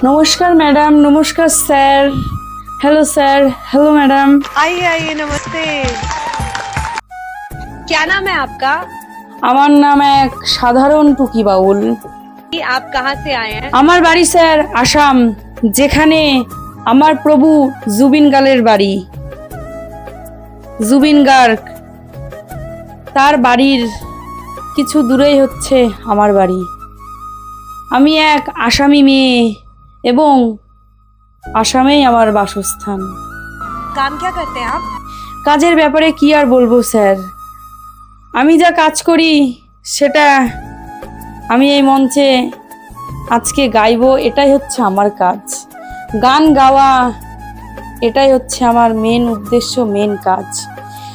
নমস্কার ম্যাডাম নমস্কার sir hello sir hello madam आइए आइए नमस्ते क्या नाम है आपका আমার নাম এক সাধারণ টুকি বাউল आप कहाँ से आए हैं আমার বাড়ি স্যার আসাম যেখানে আমার প্রভু জুবিন গার্গের বাড়ি জুবিন গার্গ তার বাড়ির কিছু দূরেই হচ্ছে আমার বাড়ি আমি এক আসামি মেয়ে এবং আসামেই আমার বাসস্থান। কাম কে করতে আপ কাজের ব্যাপারে কি আর বলব, স্যার? আমি যা কাজ করি, সেটা আমি এই মঞ্চে আজকে গাইব, এটাই হচ্ছে আমার কাজ। গান গাওয়া, এটাই হচ্ছে আমার মেন উদ্দেশ্য মেন কাজ।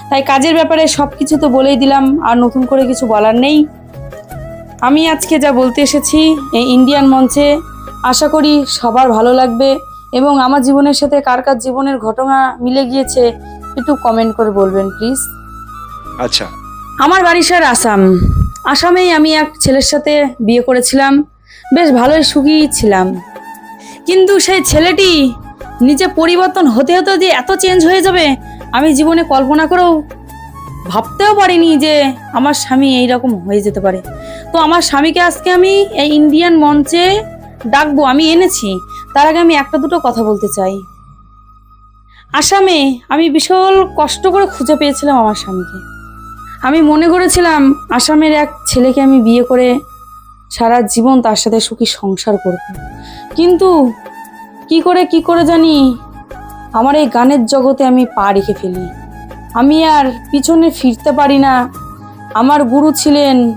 তাই কাজের ব্যাপারে সব কিছু তো বলেই দিলাম, আর নতুন করে কিছু বলার নেই। আমি আজকে যা বলতে এসেছি, এই ইন্ডিয়ান মঞ্চে আশা করি সবার ভালো লাগবে এবং আমার জীবনের সাথে কার কার জীবনের ঘটনা মিলে গিয়েছে একটু কমেন্ট করে বলবেন প্লিজ আচ্ছা। আমার বাড়ি স্যার আসাম। আসামেই আমি এক ছেলের সাথে বিয়ে করেছিলাম। বেশ ভালোই সুখী ছিলাম। কিন্তু সেই ছেলেটি নিজে পরিবর্তন হতে হতে যে এত চেঞ্জ হয়ে যাবে আমি জীবনে কল্পনা করেও ভাবতেও পারিনি যে আমার স্বামী এই রকম হয়ে যেতে পারে। তো আমার স্বামীকে আজকে আমি এই ইন্ডিয়ান মঞ্চে ডাকবো, আমি এনেছি। তার আগে আমি একটা দুটো কথা বলতে চাই। আসামে আমি বিশাল কষ্ট করে খুঁজে পেয়েছিলাম আমার স্বামীকে। আমি মনে করেছিলাম আসামের এক ছেলেকে আমি বিয়ে করে সারা জীবন তার সাথে সুখী সংসার করব। কিন্তু কি করে কি করে জানি আমার এই গানের জগতে আমি পা রেখে ফেলি। আমি আর পিছনে ফিরতে পারি না। আমার গুরু ছিলেন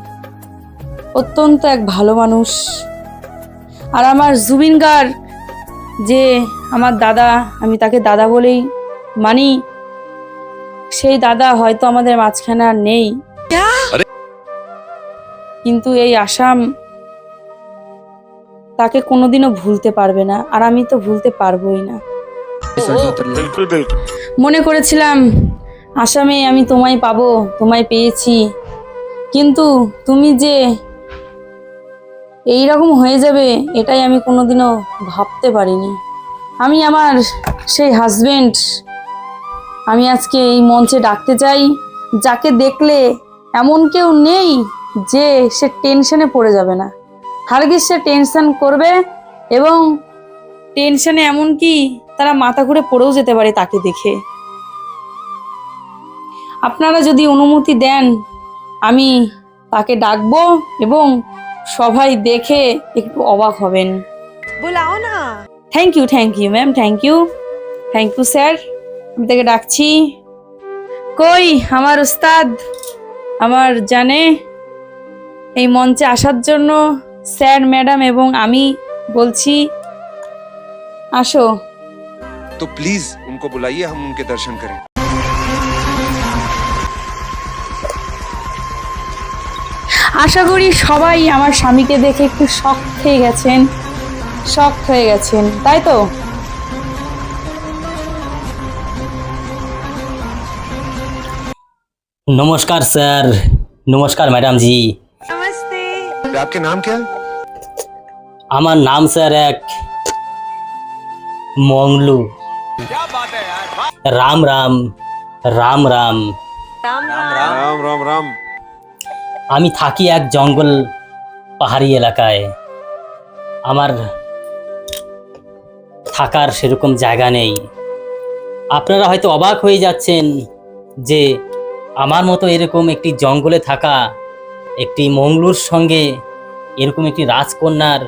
অত্যন্ত এক ভালো মানুষ। আর আমার জুবিন গার্গ যে আমার দাদা আমি তাকে দাদা বলেই মানি সেই দাদা হয়তো আমাদের মাঝখানে আর নেই। কিন্তু এই আসাম তাকে কোনোদিনও ভুলতে পারবে না আর আমি তো ভুলতে পারবোই না। মনে করেছিলাম আসামে আমি তোমায় পাবো তোমায় পেয়েছি। কিন্তু তুমি যে এই রকম হয়ে যাবে, এটাই আমি কোনোদিনও ভাবতে পারিনি। আমি আমার সেই হাজবেন্ড আমি আজকে এই মঞ্চে ডাকতে চাই, যাকে দেখলে এমন কেউ নেই যে সে টেনশনে পড়ে যাবে না। হারগিস, সে টেনশন করবে এবং টেনশনে এমনকি তারা মাথা ঘুরে পড়েও যেতে পারে তাকে দেখে। আপনারা যদি অনুমতি দেন, আমি তাকে ডাকবো এবং সবাই দেখে একটু অবাক হবেন। বলাও না। Thank you thank you ma'am thank you thank you sir আমি তাকে ডাকছি। কই আমার উস্তাদ আমার জানে এই মঞ্চে আসার জন্য স্যার ম্যাডাম এবং আমি বলছি আসো। তো প্লিজ উনকো বুলাইয়ে হাম উনকে দর্শন করেন। আশা করি সবাই আমার স্বামীকে দেখে একটু শখ হয়ে গেছেন শখ হয়ে গেছেন তাই তো? নমস্কার স্যার নমস্কার ম্যাডাম জি। আপনার নাম কে আমার নাম স্যার এক মংলু। রাম রাম রাম রাম। রাম রাম। রাম রাম রাম। আমি থাকি এক জঙ্গল পাহাড়ি এলাকায়। আমার থাকার সেরকম জায়গা নেই। আপনারা হয়তো অবাক হয়ে যাচ্ছেন যে আমার মতো এরকম একটি জঙ্গলে থাকা একটি মংলুর সঙ্গে এরকম একটি রাজকন্যার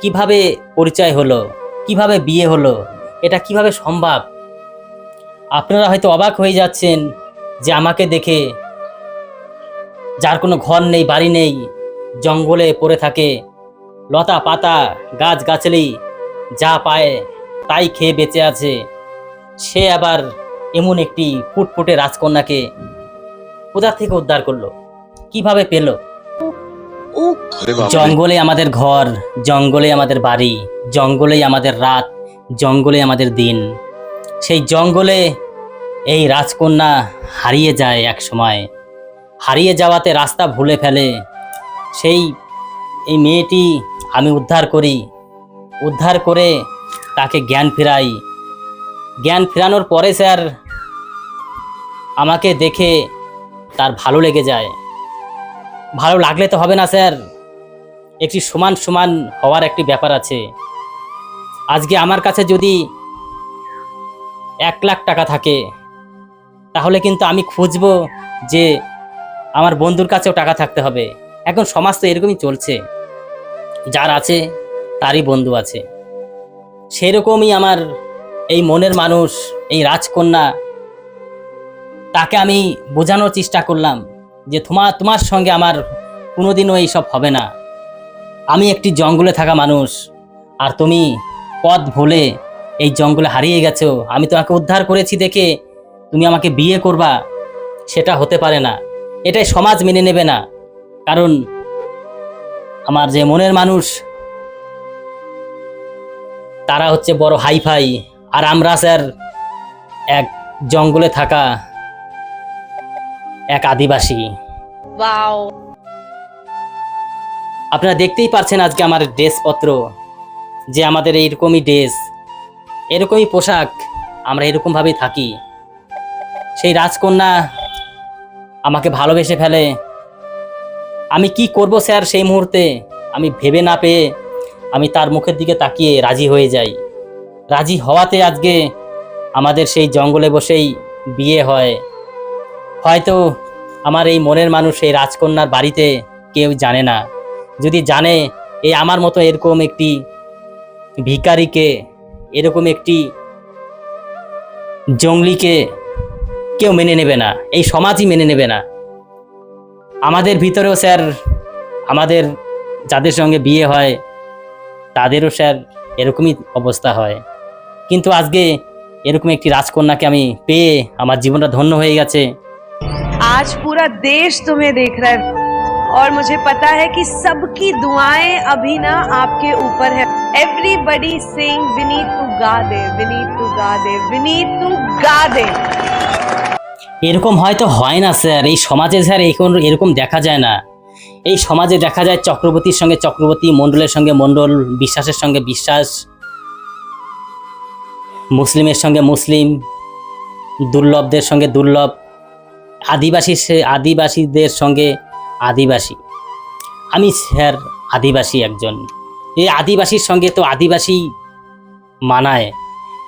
কীভাবে পরিচয় হলো, কীভাবে বিয়ে হলো, এটা কীভাবে সম্ভব? আপনারা হয়তো অবাক হয়ে যাচ্ছেন যে আমাকে দেখে যার কোনো ঘর নেই, বাড়ি নেই, জঙ্গলে পড়ে থাকে, লতা পাতা গাছ গাছালি যা পায় তাই খেয়ে বেঁচে আছে। সে আবার এমন একটি ফুটফুটে রাজকন্যাকে কোথা থেকে উদ্ধার করল? কীভাবে পেল? জঙ্গলে আমাদের ঘর, জঙ্গলে আমাদের বাড়ি জঙ্গলেই আমাদের রাত, জঙ্গলে আমাদের দিন। সেই জঙ্গলে এই রাজকন্যা হারিয়ে যায় এক সময়। হারিয়ে যাওয়াতে রাস্তা ভুলে ফেলে। সেই এই মেয়েটি আমি উদ্ধার করি। উদ্ধার করে তাকে জ্ঞান ফেরাই। জ্ঞান ফেরানোর পরে স্যার, আমাকে দেখে তার ভালো লেগে যায়। ভালো লাগলে তো হবে না স্যার, একটি সমান সমান হওয়ার একটি ব্যাপার আছে। আজকে আমার কাছে যদি এক লাখ টাকা থাকে, তাহলে কিন্তু আমি খুঁজবো যে আমার বন্ধুর কাছেও টাকা থাকতে হবে। এখন সমাজ তো এরকমই চলছে। যার আছে, তারই বন্ধু আছে। সেরকমই আমার এই মনের মানুষ, এই রাজকন্যা, তাকে আমি বোঝানোর চেষ্টা করলাম যে তোমার তোমার সঙ্গে আমার কোনোদিনও এইসব হবে না। আমি একটি জঙ্গলে থাকা মানুষ, আর তুমি পথ ভুলে এই জঙ্গলে হারিয়ে গেছো। আমি তোমাকে উদ্ধার করেছি দেখে তুমি আমাকে বিয়ে করবা, সেটা হতে পারে না। এটাই সমাজ মেনে নেবে না। কারণ আমার যে মনের মানুষ তারা হচ্ছে বড় হাইফাই। আর আমরা স্যার এক জঙ্গলে থাকা এক আদিবাসী। আপনারা দেখতেই পারছেন আজকে আমার ড্রেসপত্র যে আমাদের এইরকমই ড্রেস এরকমই পোশাক আমরা এরকমভাবেই থাকি। সেই রাজকন্যা আমাকে ভালোবেসে ফেলে। আমি কি করব স্যার সেই মুহূর্তে? আমি ভেবে না পেয়ে আমি তার মুখের দিকে তাকিয়ে রাজি হয়ে যাই। রাজি হওয়াতে আজকে আমাদের সেই জঙ্গলে বসেই বিয়ে হয়। হয়তো আমার এই মনের মানুষ এই রাজকন্যার বাড়িতে কেউ জানে না। যদি জানে এই আমার মতো এরকম একটি ভিকারিকে এরকম একটি জঙ্গলিকে কেউ মেনে নেবে না এই সমাজই মেনে নেবে না আমাদের ভিতরেও স্যার আমাদের যাদের সঙ্গে বিয়ে হয় তাদেরও স্যার এরকমই অবস্থা হয় কিন্তু আজকে এরকম একটি রাজকন্যাকে আমি পেয়ে আমার জীবনটা ধন্য হয়ে গেছে आज पूरा देश तुम्हें देख रहा है और मुझे पता है कि सबकी दुआएं अभी ना आपके ऊपर है एवरीबडी सिंग विनीत तू गा दे विनीत तू गा दे विनीत तू गा दे এরকম হয়তো হয় না, স্যার। এই সমাজে, স্যার এখন এরকম দেখা যায় না। এই সমাজে দেখা যায় চক্রবর্তীর সঙ্গে চক্রবর্তী মণ্ডলের সঙ্গে, মণ্ডল বিশ্বাসের সঙ্গে বিশ্বাস, মুসলিমের সঙ্গে মুসলিম, দুর্লভদের সঙ্গে দুর্লভ, আদিবাসী আদিবাসীদের সঙ্গে আদিবাসী। আমি, স্যার, আদিবাসী একজন। এই আদিবাসীর সঙ্গে তো আদিবাসী মানায়।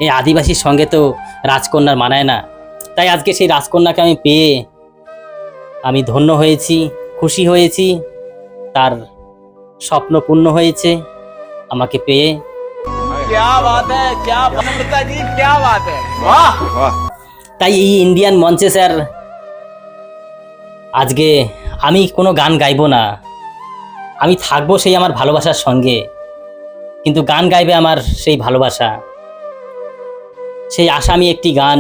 এই আদিবাসীর সঙ্গে তো রাজকন্যার মানায় না। তাই আজকে সেই রাজকন্যাকে আমি পেয়ে আমি ধন্য হয়েছি খুশি হয়েছি তার স্বপ্ন পূর্ণ হয়েছে আমাকে পেয়ে। তাই এই ইন্ডিয়ান মঞ্চে স্যার আজকে আমি কোনো গান গাইব না। আমি থাকব সেই আমার ভালোবাসার সঙ্গে কিন্তু গান গাইবে আমার সেই ভালোবাসা। সেই আসামি একটি গান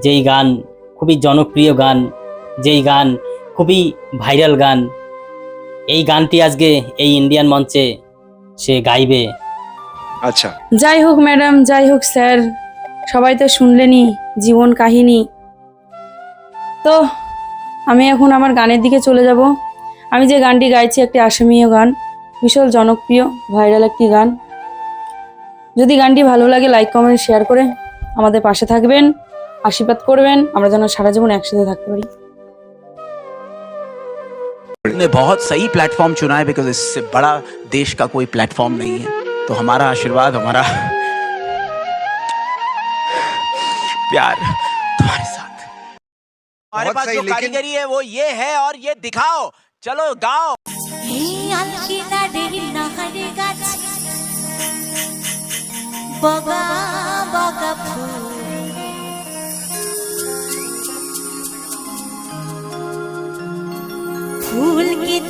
যেই গান খুবই জনপ্রিয় গান যেই গান খুবই ভাইরাল গান এই গানটি আজকে এই ইন্ডিয়ান মঞ্চে সে গাইবে। আচ্ছা। যাই হোক ম্যাডাম যাই হোক স্যার সবাই তো শুনলেনি জীবন কাহিনী। তো আমি এখন আমার গানের দিকে চলে যাব। আমি যে গানটি গাইছি একটি আসামীয় গান বিশাল জনপ্রিয় ভাইরাল একটি গান। যদি গানটি ভালো লাগে লাইক কমেন্ট শেয়ার করে আমাদের পাশে থাকবেন। আশীর্বাদ করবেন আমরা যেন সারা জীবন একসাথে থাকতে পারি ने बहुत सही प्लेटफॉर्म चुना है बिकॉज इससे बड़ा देश का कोई प्लेटफॉर्म नहीं है तो हमारा आशीर्वाद हमारा प्यार तुम्हारे साथ हमारे बहुत पास सही, जो लेकिन- कारीगरी है वो ये है और ये दिखाओ चलो गाओ এই আলকিনারে নাহারে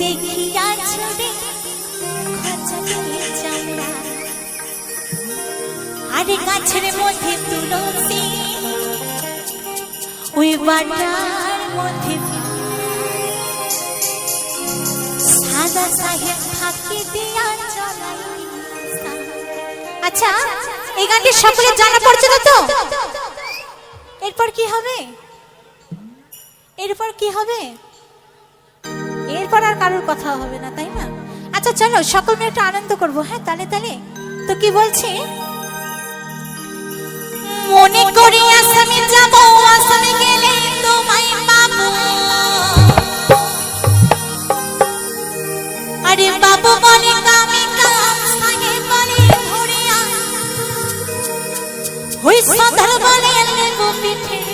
দেখিয়া ছড়ে আরে গাছের মধ্যে তুলসী, ওই বাটার মধ্যে। সাদা সাহেব ফাঁকি দিয়া আচ্ছা এই গানটি সকলের জানা পড়ছে তো? এরপর কি হবে? এরপর কি হবে? এরপর আর কারোর কথা হবে না, তাই না? আচ্ছা চলো, সকল মেয়ে একটা আনন্দ করব হ্যাঁ তালে তালে। তো কি বলছি? মনে করি আসামি যাব, আসামি গেলে তোমায় পাবো। আরে বাবু বলে কামি কাম সাগে বলে ধরিয়া হই সাধার বলে নেব পিঠে।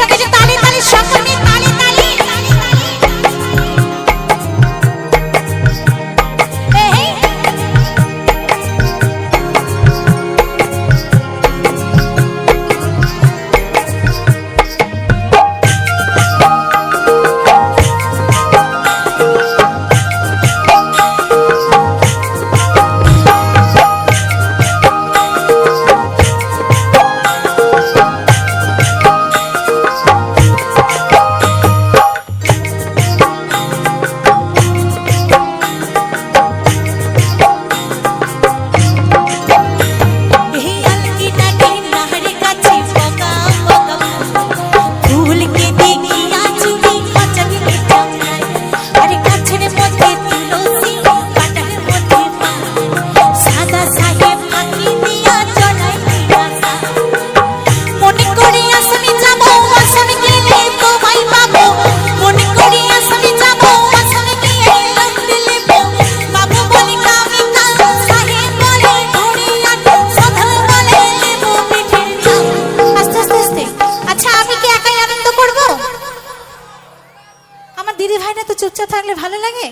সঙ্গে যে তালে তালে সকলে ভালো লাগে?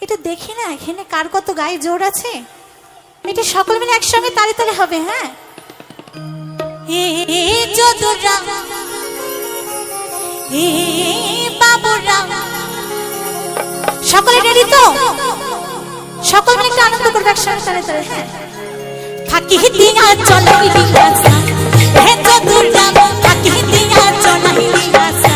এটা দেখি না, এখানে কার কত গায়ে জোর আছে? এটা সকল মিলে একসঙ্গে তালে তালে হবে হ্যাঁ? সকলে রেডি তো? সকল মিলে একটা আনন্দ করবে একসঙ্গে তালে তালে হ্যাঁ? থাকি দিনা চলাই দিনা হে যদুরা, থাকি দিনা চলাই দিনা